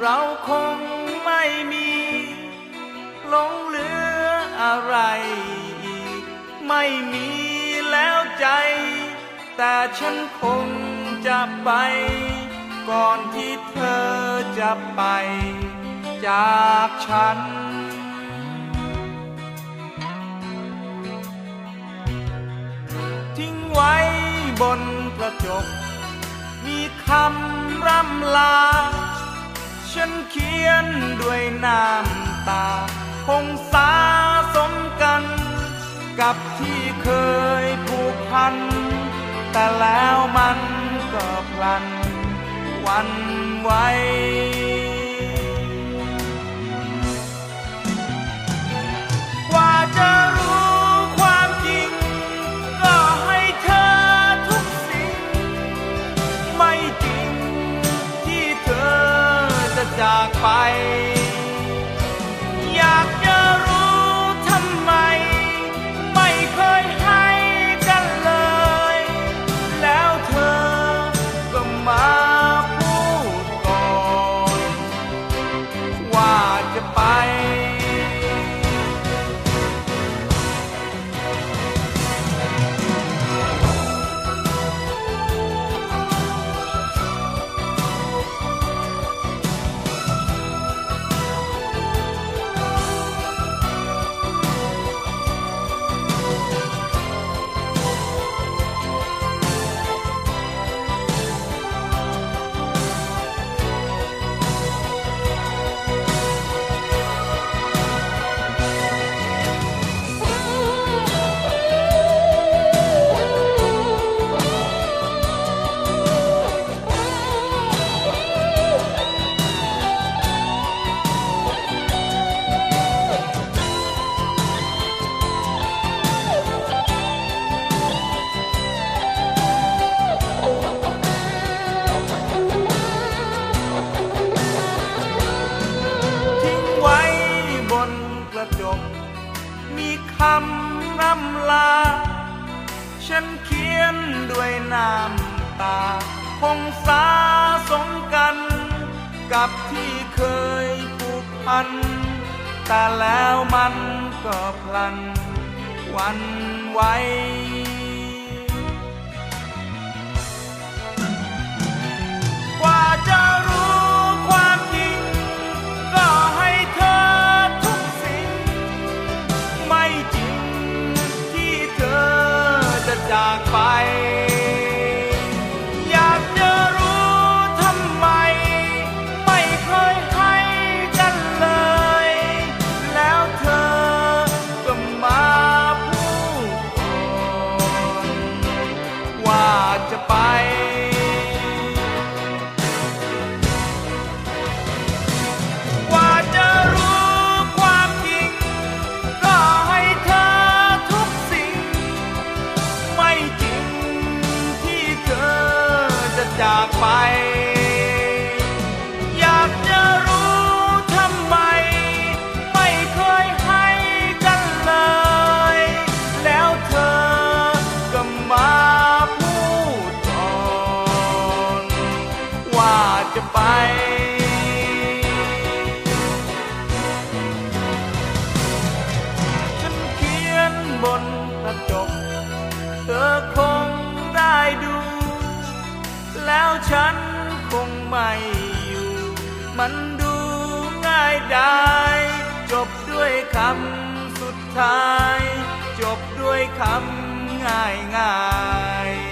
เราคงไม่มีหลงเหลืออะไรอีก ไม่มีแล้วใจ แต่ฉันคงจะไป ก่อนที่เธอจะไป จากฉันทิ้งไว้บนกระจก มีคำร่ำลา ฉันเขียนด้วยน้ำตา คงสาสมกัน กับที่เคยผูกพัน แต่แล้วมันก็พลัน วันไหว จากไป อยาก คำร่ำลา ฉันเขียนด้วยน้ำตา คงสาสมกัน กับที่เคยผูกพัน แต่แล้วมันก็พลัน วันไหว จริง ที่เธอจะจากไป อยากจะรู้ทำไม ไม่เคยให้กันเลย แล้วเธอก็มาพูดก่อนว่าจะไป แล้วฉันคงไม่อยู่ มันดูง่ายได้จบด้วยคำสุดท้าย จบด้วยคำง่ายง่าย